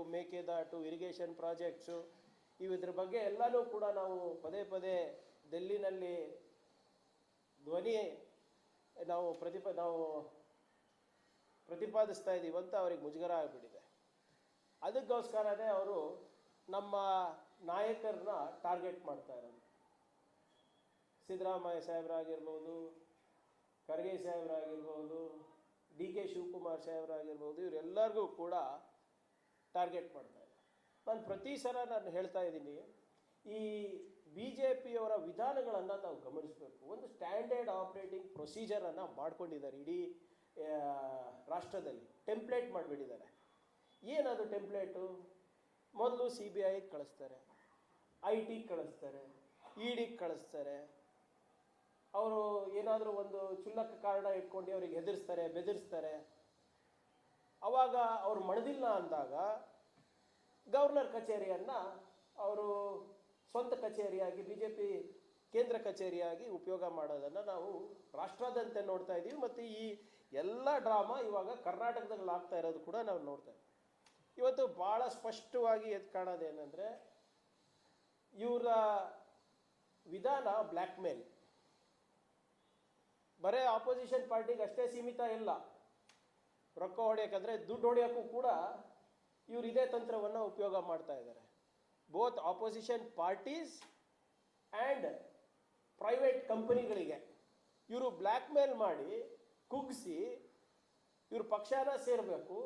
ಮಾಡಬೇಕು Mekedatu irrigation projects ಇವು ಇದ್ರ ಬಗ್ಗೆ ಎಲ್ಲನೂ ಕೂಡ ನಾವು ಪದೇ ಪದೇ ಡೆಲ್ಲಿನಲ್ಲಿ ಧ್ವನಿ ನಾವು ಪ್ರತಿಪ, ನಾವು ಪ್ರತಿಪಾದಿಸ್ತಾ ಇದ್ದೀವಿ ಅಂತ ಅವ್ರಿಗೆ ಮುಜುಗರ ಆಗಿಬಿಟ್ಟಿದೆ. ಅದಕ್ಕೋಸ್ಕರನೇ ಅವರು ನಮ್ಮ ನಾಯಕರನ್ನ ಟಾರ್ಗೆಟ್ ಮಾಡ್ತಾ ಇರೋದು. ಸಿದ್ದರಾಮಯ್ಯ ಸಾಹೇಬರಾಗಿರ್ಬೋದು, ಖರ್ಗೆ ಸಾಹೇಬರಾಗಿರ್ಬೋದು, ಡಿ ಕೆ ಶಿವಕುಮಾರ್ ಸಾಹೇಬರಾಗಿರ್ಬೋದು, ಇವರೆಲ್ಲರಿಗೂ ಕೂಡ ಟಾರ್ಗೆಟ್ ಮಾಡ್ತಾ ಇದ್ದಾರೆ. ನಾನು ಪ್ರತಿ ಸಲ ನಾನು ಹೇಳ್ತಾ ಇದ್ದೀನಿ, ಈ ಬಿ ಜೆ ಪಿಯವರ ವಿಧಾನಗಳನ್ನು ನಾವು ಗಮನಿಸಬೇಕು. ಒಂದು ಸ್ಟ್ಯಾಂಡರ್ಡ್ ಆಪ್ರೇಟಿಂಗ್ ಪ್ರೊಸೀಜರನ್ನು ಮಾಡ್ಕೊಂಡಿದ್ದಾರೆ ಇಡೀ ರಾಷ್ಟ್ರದಲ್ಲಿ. ಟೆಂಪ್ಲೇಟ್ ಮಾಡಿಬಿಟ್ಟಿದ್ದಾರೆ. ಏನದು ಟೆಂಪ್ಲೇಟು ಮೊದಲು ಸಿ ಬಿ ಐಗೆ ಕಳಿಸ್ತಾರೆ ಐ ಟಿ ಕಳಿಸ್ತಾರೆ ಇ ಡಿಗೆ ಕಳಿಸ್ತಾರೆ. ಅವರು ಏನಾದರೂ ಒಂದು ಚುಲ್ಲಕ ಕಾರಣ ಇಟ್ಕೊಂಡು ಅವ್ರಿಗೆ ಹೆದರಿಸ್ತಾರೆ, ಬೆದರಿಸ್ತಾರೆ. ಅವಾಗ ಅವರು ಮಣದಿಲ್ಲ ಅಂದಾಗ ಗವರ್ನರ್ ಕಚೇರಿಯನ್ನು ಅವರು ಸ್ವಂತ ಕಚೇರಿಯಾಗಿ ಬಿ ಜೆ ಪಿ ಕೇಂದ್ರ ಕಚೇರಿಯಾಗಿ ಉಪಯೋಗ ಮಾಡೋದನ್ನು ನಾವು ರಾಷ್ಟ್ರಾದ್ಯಂತ ನೋಡ್ತಾ ಇದ್ದೀವಿ ಮತ್ತು ಈ ಎಲ್ಲ ಡ್ರಾಮಾ ಇವಾಗ ಕರ್ನಾಟಕದಲ್ಲಿ ಆಗ್ತಾ ಇರೋದು ಕೂಡ ನಾವು ನೋಡ್ತಾ ಇದ್ದೀವಿ. ಇವತ್ತು ಭಾಳ ಸ್ಪಷ್ಟವಾಗಿ ಎದ್ದು ಕಾಣೋದೇನೆಂದರೆ ಇವರ ವಿಧಾನ ಬ್ಲ್ಯಾಕ್ ಮೇಲ್ ಬರೇ ಆಪೋಸಿಷನ್ ಪಾರ್ಟಿಗೆ ಅಷ್ಟೇ ಸೀಮಿತ ಇಲ್ಲ. ರೊಕ್ಕ ಹೊಡೆಯೋಕ್ಕಂದ್ರೆ ದುಡ್ಡು ಹೊಡೆಯೋಕ್ಕೂ ಕೂಡ ಇವ್ರು ಇದೇ ತಂತ್ರವನ್ನು ಉಪಯೋಗ ಮಾಡ್ತಾ ಇದ್ದಾರೆ both opposition parties and private ಕಂಪನಿಗಳಿಗೆ ಇವರು ಬ್ಲ್ಯಾಕ್ ಮೇಲ್ ಮಾಡಿ ಕುಗ್ಗಿಸಿ ಇವ್ರ ಪಕ್ಷನ ಸೇರಬೇಕು,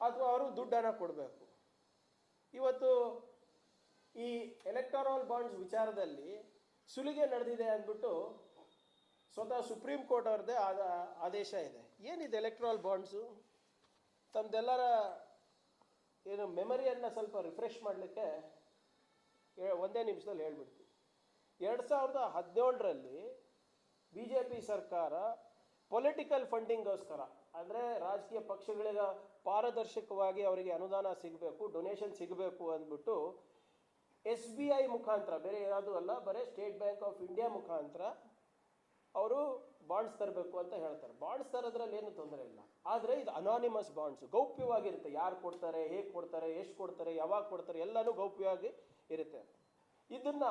ಅಥವಾ ಅವರು ದುಡ್ಡನ್ನು ಕೊಡಬೇಕು. ಇವತ್ತು ಈ ಎಲೆಕ್ಟೋರಲ್ ಬಾಂಡ್ಸ್ ವಿಚಾರದಲ್ಲಿ ಸುಲಿಗೆ ನಡೆದಿದೆ ಅಂದ್ಬಿಟ್ಟು ಸ್ವತಃ ಸುಪ್ರೀಂ ಕೋರ್ಟ್ ಅವ್ರದ್ದೇ ಆದ ಆದೇಶ ಇದೆ. ಏನಿದೆ ಎಲೆಕ್ಟ್ರಾಲ್ ಬಾಂಡ್ಸು ತಮ್ಮದೆಲ್ಲರ ಏನು ಮೆಮರಿಯನ್ನು ಸ್ವಲ್ಪ ರಿಫ್ರೆಶ್ ಮಾಡಲಿಕ್ಕೆ ಒಂದೇ ನಿಮಿಷದಲ್ಲಿ ಹೇಳ್ಬಿಡ್ತೀನಿ. ಎರಡು ಸಾವಿರದ ಹದಿನೇಳರಲ್ಲಿ ಬಿ ಜೆ ಪಿ ಸರ್ಕಾರ ಪೊಲಿಟಿಕಲ್ ಫಂಡಿಂಗ್ಗೋಸ್ಕರ ಅಂದರೆ ರಾಜಕೀಯ ಪಕ್ಷಗಳಿಗೆ ಪಾರದರ್ಶಕವಾಗಿ ಅವರಿಗೆ ಅನುದಾನ ಸಿಗಬೇಕು ಡೊನೇಷನ್ ಸಿಗಬೇಕು ಅಂದ್ಬಿಟ್ಟು ಎಸ್ ಬಿ ಐ ಮುಖಾಂತರ, ಬೇರೆ ಏನಾದರೂ ಅಲ್ಲ, ಬರೀ ಸ್ಟೇಟ್ ಬ್ಯಾಂಕ್ ಆಫ್ ಇಂಡಿಯಾ ಮುಖಾಂತರ, ಅವರು ಬಾಂಡ್ಸ್ ತರಬೇಕು ಅಂತ ಹೇಳ್ತಾರೆ. ಬಾಂಡ್ಸ್ ತರೋದ್ರಲ್ಲಿ ಏನು ತೊಂದರೆ ಇಲ್ಲ. ಆದರೆ ಇದು ಅನಾನಿಮಸ್ ಬಾಂಡ್ಸ್. ಗೌಪ್ಯವಾಗಿರುತ್ತೆ. ಯಾರು ಕೊಡ್ತಾರೆ, ಹೇಗೆ ಕೊಡ್ತಾರೆ, ಎಷ್ಟು ಕೊಡ್ತಾರೆ, ಯಾವಾಗ ಕೊಡ್ತಾರೆ, ಎಲ್ಲನೂ ಗೌಪ್ಯವಾಗಿ ಇರುತ್ತೆ. ಇದನ್ನ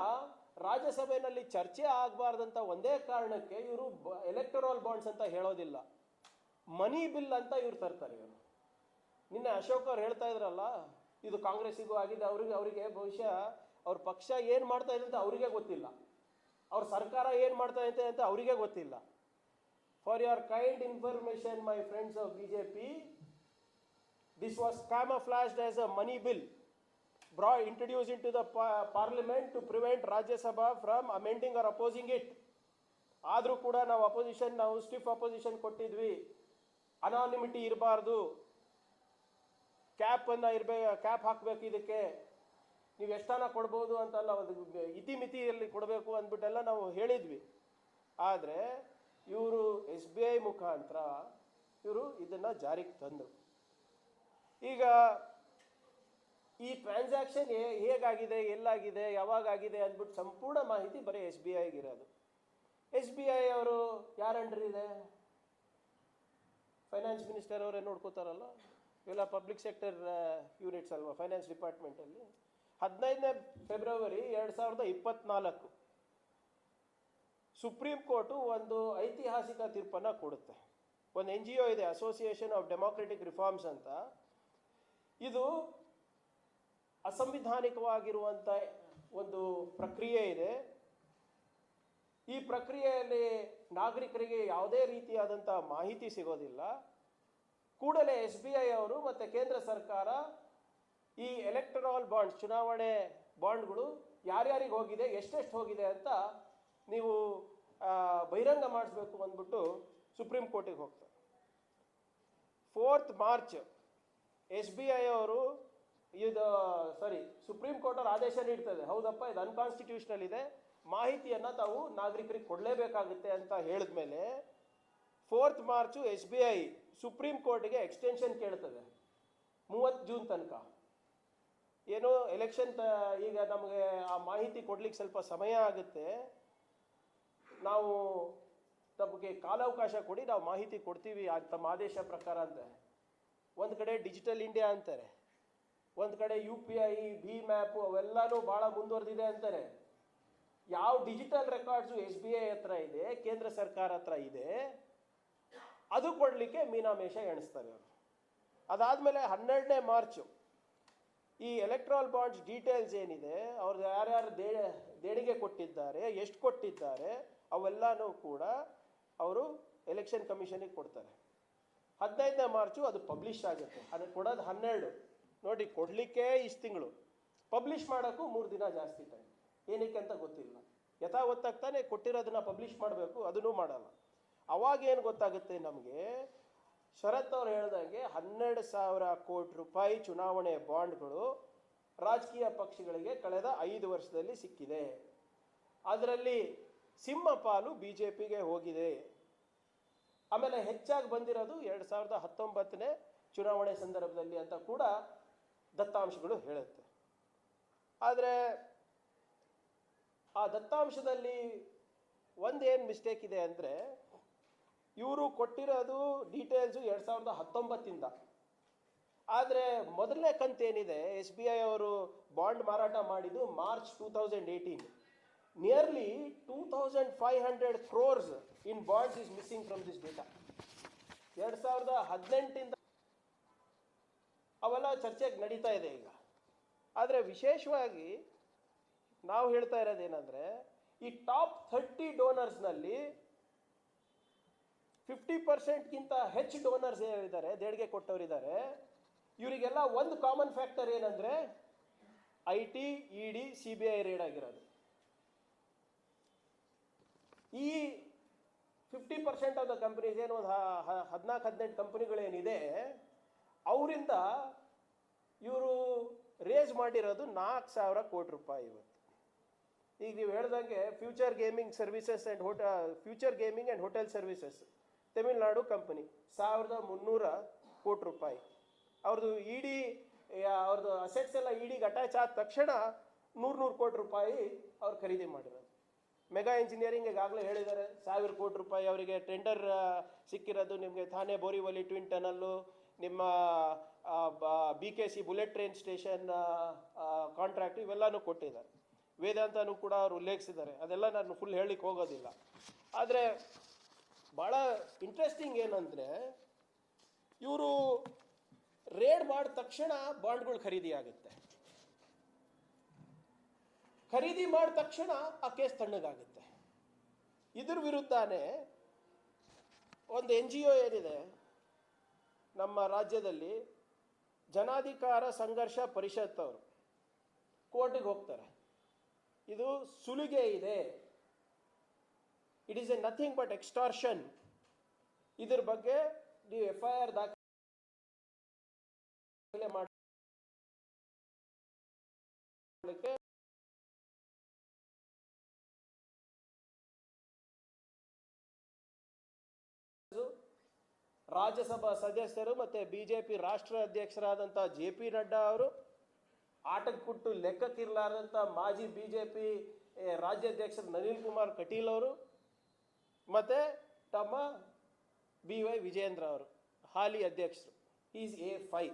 ರಾಜ್ಯಸಭೆಯಲ್ಲಿ ಚರ್ಚೆ ಆಗಬಾರ್ದಂತ ಒಂದೇ ಕಾರಣಕ್ಕೆ ಇವರು ಎಲೆಕ್ಟೋರಲ್ ಬಾಂಡ್ಸ್ ಅಂತ ಹೇಳೋದಿಲ್ಲ. ಮನಿ ಬಿಲ್ ಅಂತ ಇವ್ರು ತರ್ತಾರೆ ಇವರು. ನಿನ್ನೆ ಅಶೋಕ್ ಅವ್ರು ಹೇಳ್ತಾ ಇದ್ರಲ್ಲ, ಇದು ಕಾಂಗ್ರೆಸ್ಸಿಗೂ ಆಗಿದೆ, ಅವ್ರಿಗೆ, ಅವರಿಗೆ ಬಹುಶಃ ಅವ್ರ ಪಕ್ಷ ಏನು ಮಾಡ್ತಾ ಇದೆ ಅಂತ ಅವರಿಗೆ ಗೊತ್ತಿಲ್ಲ. ಅವ್ರ ಸರ್ಕಾರ ಏನು ಮಾಡ್ತಾ ಇದೆ ಅಂತ ಅವರಿಗೆ ಗೊತ್ತಿಲ್ಲ. For your kind information my friends of B J P this was camouflaged as a money bill bra introduce in the parliament to prevent Rajya Sabha from amending or opposing it ಆದರೂ ಕೂಡ ನಾವು opposition ನಾವು stiff opposition ಕೊಟ್ಟಿದ್ವಿ. ಅನಾನಿಮಿಟಿ ಇರಬಾರ್ದು. ಕ್ಯಾಪನ್ನು ಇರಬೇಕು cap ಹಾಕಬೇಕು ಇದಕ್ಕೆ. ನೀವು ಎಷ್ಟನ ಕೊಡ್ಬೋದು ಅಂತಲ್ಲ ಒಂದು ಇತಿಮಿತಿಯಲ್ಲಿ ಕೊಡಬೇಕು ಅಂದ್ಬಿಟ್ಟೆಲ್ಲ ನಾವು ಹೇಳಿದ್ವಿ. ಆದರೆ ಇವರು ಎಸ್ ಬಿ ಐ ಮುಖಾಂತರ ಇವರು ಇದನ್ನು ಜಾರಿಗೆ ತಂದರು. ಈಗ ಈ ಟ್ರಾನ್ಸಾಕ್ಷನ್ ಹೇಗಾಗಿದೆ, ಎಲ್ಲಾಗಿದೆ, ಯಾವಾಗಾಗಿದೆ ಅಂದ್ಬಿಟ್ಟು ಸಂಪೂರ್ಣ ಮಾಹಿತಿ ಬರೀ ಎಸ್ ಬಿ ಐಗಿರೋದು ಎಸ್ ಬಿ ಐ ಅವರು ಯಾರ ಇದೆ? ಫೈನಾನ್ಸ್ ಮಿನಿಸ್ಟರ್ ಅವರೇ ನೋಡ್ಕೋತಾರಲ್ಲ? ಇವೆಲ್ಲ ಪಬ್ಲಿಕ್ ಸೆಕ್ಟರ್ ಯೂನಿಟ್ಸ್ ಅಲ್ವಾ ಫೈನಾನ್ಸ್ ಡಿಪಾರ್ಟ್ಮೆಂಟಲ್ಲಿ ಹದಿನೈದನೇ ಫೆಬ್ರವರಿ ಎರಡು ಸಾವಿರದ ಇಪ್ಪತ್ನಾಲ್ಕು. ಸುಪ್ರೀಂ ಕೋರ್ಟು ಒಂದು ಐತಿಹಾಸಿಕ ತೀರ್ಪನ್ನು ಕೊಡುತ್ತೆ. ಒಂದು ಎನ್ ಜಿ ಒ ಇದೆ ಅಸೋಸಿಯೇಷನ್ ಆಫ್ ಡೆಮೋಕ್ರೆಟಿಕ್ ರಿಫಾರ್ಮ್ಸ್ ಅಂತ. ಇದು ಅಸಂವಿಧಾನಿಕವಾಗಿರುವಂಥ ಒಂದು ಪ್ರಕ್ರಿಯೆ ಇದೆ. ಈ ಪ್ರಕ್ರಿಯೆಯಲ್ಲಿ ನಾಗರಿಕರಿಗೆ ಯಾವುದೇ ರೀತಿಯಾದಂಥ ಮಾಹಿತಿ ಸಿಗೋದಿಲ್ಲ. ಕೂಡಲೇ ಎಸ್ ಬಿ ಐ ಅವರು ಮತ್ತು ಕೇಂದ್ರ ಸರ್ಕಾರ ಈ ಎಲೆಕ್ಟ್ರಾಲ್ ಬಾಂಡ್ಸ್ ಚುನಾವಣೆ ಬಾಂಡ್ಗಳು ಯಾರ್ಯಾರಿಗೆ ಹೋಗಿದೆ, ಎಷ್ಟೆಷ್ಟು ಹೋಗಿದೆ ಅಂತ ನೀವು ಬಹಿರಂಗ ಮಾಡಿಸ್ಬೇಕು ಅಂದ್ಬಿಟ್ಟು ಸುಪ್ರೀಂ ಕೋರ್ಟಿಗೆ ಹೋಗ್ತಾರೆ. Fourth March, S B I ಅವರು ಇದು, ಸಾರಿ, ಸುಪ್ರೀಂ ಕೋರ್ಟ್ ಅವ್ರ ಆದೇಶ ನೀಡ್ತದೆ ಹೌದಪ್ಪ, ಇದು ಅನ್ಕಾನ್ಸ್ಟಿಟ್ಯೂಷನಲ್ ಇದೆ. ಮಾಹಿತಿಯನ್ನು ತಾವು ನಾಗರಿಕರಿಗೆ ಕೊಡಲೇಬೇಕಾಗುತ್ತೆ ಅಂತ ಹೇಳಿದ ಮೇಲೆ fourth March S B I supreme ಕೋರ್ಟ್ಗೆ ಎಕ್ಸ್ಟೆನ್ಷನ್ ಕೇಳ್ತದೆ. ಮೂವತ್ತು ಜೂನ್ ತನಕ. ಏನೋ ಎಲೆಕ್ಷನ್ ತ, ಈಗ ನಮಗೆ ಆ ಮಾಹಿತಿ ಕೊಡ್ಲಿಕ್ಕೆ ಸ್ವಲ್ಪ ಸಮಯ ಆಗುತ್ತೆ. ನಾವು ತಮಗೆ ಕಾಲಾವಕಾಶ ಕೊಡಿ, ನಾವು ಮಾಹಿತಿ ಕೊಡ್ತೀವಿ ತಮ್ಮ ಆದೇಶ ಪ್ರಕಾರ ಅಂತ. ಒಂದು ಕಡೆ ಡಿಜಿಟಲ್ ಇಂಡಿಯಾ ಅಂತಾರೆ. ಒಂದು ಕಡೆ U P I B map ಅವೆಲ್ಲನೂ ಭಾಳ ಮುಂದುವರೆದಿದೆ ಅಂತಾರೆ. ಯಾವ digital records S B I ಹತ್ರ ಇದೆ, ಕೇಂದ್ರ ಸರ್ಕಾರ ಹತ್ರ ಇದೆ, ಅದು ಕೊಡಲಿಕ್ಕೆ ಮೀನಾಮೇಷ ಎಣಿಸ್ತಾರೆ ಅವರು. ಅದಾದಮೇಲೆ ಹನ್ನೆರಡನೇ ಮಾರ್ಚು ಈ ಎಲೆಕ್ಟ್ರಾಲ್ ಬಾಂಡ್ಸ್ ಡೀಟೇಲ್ಸ್ ಏನಿದೆ ಅವ್ರದ್ದು ಯಾರ್ಯಾರು ದೇ ದೇಣಿಗೆ ಕೊಟ್ಟಿದ್ದಾರೆ, ಎಷ್ಟು ಕೊಟ್ಟಿದ್ದಾರೆ ಅವೆಲ್ಲನೂ ಕೂಡ ಅವರು ಎಲೆಕ್ಷನ್ ಕಮಿಷನಿಗೆ ಕೊಡ್ತಾರೆ. ಹದಿನೈದನೇ ಮಾರ್ಚು ಅದು ಪಬ್ಲಿಷ್ ಆಗುತ್ತೆ. ಅದು ಕೊಡೋದು ಹನ್ನೆರಡು. ನೋಡಿ, ಕೊಡಲಿಕ್ಕೆ ಇಷ್ಟು ತಿಂಗಳು. ಪಬ್ಲಿಷ್ ಮಾಡೋಕ್ಕೂ ಮೂರು ದಿನ ಜಾಸ್ತಿ ಟೈಮ್ ಏನಕ್ಕೆ ಅಂತ ಗೊತ್ತಿಲ್ಲ. ಯಥಾವತ್ತಾಗ್ತಾನೆ ಕೊಟ್ಟಿರೋದನ್ನ ಪಬ್ಲಿಷ್ ಮಾಡಬೇಕು, ಅದನ್ನೂ ಮಾಡಲ್ಲ. ಅವಾಗ ಏನು ಗೊತ್ತಾಗುತ್ತೆ ನಮಗೆ? ಶರತ್ ಅವ್ರು ಹೇಳ್ದಂಗೆ ಹನ್ನೆರಡು ಸಾವಿರ ಕೋಟಿ ರೂಪಾಯಿ ಚುನಾವಣೆ ಬಾಂಡ್ಗಳು ರಾಜಕೀಯ ಪಕ್ಷಗಳಿಗೆ ಕಳೆದ ಐದು ವರ್ಷದಲ್ಲಿ ಸಿಕ್ಕಿದೆ. ಅದರಲ್ಲಿ ಸಿಂಹ ಪಾಲು ಬಿ ಜೆ ಪಿಗೆ ಹೋಗಿದೆ. ಆಮೇಲೆ ಹೆಚ್ಚಾಗಿ ಬಂದಿರೋದು ಎರಡು ಸಾವಿರದ ಹತ್ತೊಂಬತ್ತನೇ ಚುನಾವಣೆ ಸಂದರ್ಭದಲ್ಲಿ ಅಂತ ಕೂಡ ದತ್ತಾಂಶಗಳು ಹೇಳುತ್ತೆ. ಆದರೆ ಆ ದತ್ತಾಂಶದಲ್ಲಿ ಒಂದೇನು ಮಿಸ್ಟೇಕ್ ಇದೆ ಅಂದರೆ ಇವರು ಕೊಟ್ಟಿರೋದು ಡೀಟೇಲ್ಸು ಎರಡು ಸಾವಿರದ ಹತ್ತೊಂಬತ್ತಿಂದ. ಆದರೆ ಮೊದಲನೇ ಕಂತೇನಿದೆ ಎಸ್ ಬಿ ಐ ಅವರು ಬಾಂಡ್ ಮಾರಾಟ ಮಾಡಿದ್ದು March two thousand eighteen five hundred crores in bonds is missing from this data ಎರಡು ಸಾವಿರದ ಹದಿನೆಂಟಿಂದ ಅವೆಲ್ಲ ಚರ್ಚೆಗೆ ನಡೀತಾ ಇದೆ ಈಗ. ಆದರೆ ವಿಶೇಷವಾಗಿ ನಾವು ಹೇಳ್ತಾ ಇರೋದು ಇರೋದೇನೆಂದರೆ ಈ ಟಾಪ್ ಥರ್ಟಿ ಡೋನರ್ಸ್ನಲ್ಲಿ ಫಿಫ್ಟಿ ಪರ್ಸೆಂಟ್ಗಿಂತ ಹೆಚ್ಚು ಡೋನರ್ಸ್ ಏನಿದ್ದಾರೆ ದೇಣಿಗೆ ಕೊಟ್ಟವರಿದ್ದಾರೆ ಇವರಿಗೆಲ್ಲ ಒಂದು ಕಾಮನ್ ಫ್ಯಾಕ್ಟರ್ ಏನಂದ್ರೆ I T, E D, C B I raid ಆಗಿರೋದು. ಈ fifty percent of the companies ಏನು ಒಂದು ಹದಿನಾಲ್ಕು, ಹದಿನೆಂಟು ಕಂಪ್ನಿಗಳೇನಿದೆ, ಅವರಿಂದ ಇವರು ರೇಸ್ ಮಾಡಿರೋದು ನಾಲ್ಕು ಸಾವಿರ ಕೋಟಿ ರೂಪಾಯಿ ಇವತ್ತು. ಈಗ ನೀವು ಹೇಳ್ದಂಗೆ future gaming services and ಹೋಟ future gaming and hotel services Tamil Nadu company ಸಾವಿರದ ಮುನ್ನೂರ ಕೋಟಿ ರೂಪಾಯಿ. ಅವ್ರದ್ದು ಇಡಿ ಅವ್ರದ್ದು ಅಸೆಟ್ಸ್ ಎಲ್ಲ ಇಡಿಗೆ ಅಟ್ಯಾಚ್ ಆದ ತಕ್ಷಣ ನೂರು ನೂರು ಕೋಟಿ ರೂಪಾಯಿ ಅವ್ರು ಖರೀದಿ ಮಾಡಿರೋದು. ಮೆಗಾ ಇಂಜಿನಿಯರಿಂಗ್ ಈಗಾಗಲೇ ಹೇಳಿದ್ದಾರೆ. ಸಾವಿರ ಕೋಟಿ ರೂಪಾಯಿ ಅವರಿಗೆ ಟೆಂಡರ್ ಸಿಕ್ಕಿರೋದು ನಿಮಗೆ ಥಾನೆ ಬೋರಿವಲಿ ಟ್ವಿನ್ ಟನಲ್ಲು ನಿಮ್ಮ B K C bullet train station contract ಇವೆಲ್ಲನೂ ಕೊಟ್ಟಿದ್ದಾರೆ. ವೇದಾಂತನೂ ಕೂಡ ಅವರು ಉಲ್ಲೇಖಿಸಿದ್ದಾರೆ. ಅದೆಲ್ಲ ನಾನು ಫುಲ್ ಹೇಳಲಿಕ್ಕೆ ಹೋಗೋದಿಲ್ಲ. ಆದರೆ ಭಾಳ ಇಂಟ್ರೆಸ್ಟಿಂಗ್ ಏನಂದರೆ ಇವರು ರೇಡ್ ಮಾಡಿದ ತಕ್ಷಣ ಬಾಂಡ್ಗಳು ಖರೀದಿ ಆಗುತ್ತೆ ಖರೀದಿ ಮಾಡಿದ ತಕ್ಷಣ ಆ ಕೇಸ್ ತಣ್ಣಗಾಗುತ್ತೆ. ಇದ್ರ ವಿರುದ್ಧನೇ ಒಂದು ಎನ್ ಜಿ ಒ ಏನಿದೆ, ನಮ್ಮ ರಾಜ್ಯದಲ್ಲಿ ಜನಾಧಿಕಾರ ಸಂಘರ್ಷ ಪರಿಷತ್ ಅವರು ಕೋರ್ಟಿಗೆ ಹೋಗ್ತಾರೆ. ಇದು ಸುಲಿಗೆ ಇದೆ. It is a nothing but extortion ಇದ್ರ ಬಗ್ಗೆ ನೀವು ಎಫ್ ಐ ಆರ್ ದಾಖಲೆ ಮಾಡಲಿಕ್ಕೆ ರಾಜ್ಯಸಭಾ ಸದಸ್ಯರು ಮತ್ತೆ ಬಿಜೆಪಿ ರಾಷ್ಟ್ರ ಅಧ್ಯಕ್ಷರಾದಂಥ ಜೆ ಪಿ ನಡ್ಡಾ ಅವರು ಆಟಕ್ಕೆ ಕೊಟ್ಟು ಬಿ ಮಾಜಿ ಬಿಜೆಪಿ ರಾಜ್ಯಾಧ್ಯಕ್ಷರು ನಳಿನ್ ಕುಮಾರ್ ಕಟೀಲ್ ಅವರು ಮತ್ತೆ ತಮ್ಮ ಬಿ ವೈ ವಿಜೇಂದ್ರ ಅವರು, ಹಾಲಿ ಅಧ್ಯಕ್ಷರು. ಈಸ್ ಎ ಫೈ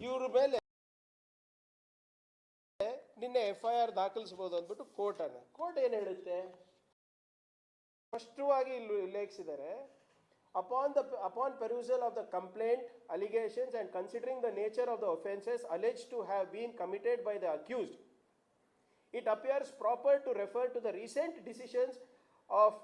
ಇವ್ರ ಮೇಲೆ ನಿನ್ನೆ ಎಫ್ ಐ ಆರ್ ದಾಖಲಿಸಬಹುದು ಅಂದ್ಬಿಟ್ಟು ಕೋರ್ಟ್ ಅನ್ನ. ಕೋರ್ಟ್ ಏನು ಹೇಳುತ್ತೆ? ಸ್ಪಷ್ಟವಾಗಿ ಇಲ್ಲಿ ಉಲ್ಲೇಖಿಸಿದ್ದಾರೆ Upon, the, upon perusal of the complaint, allegations and considering the nature of the offences alleged to have been committed by the accused, it appears proper to refer to the recent decisions of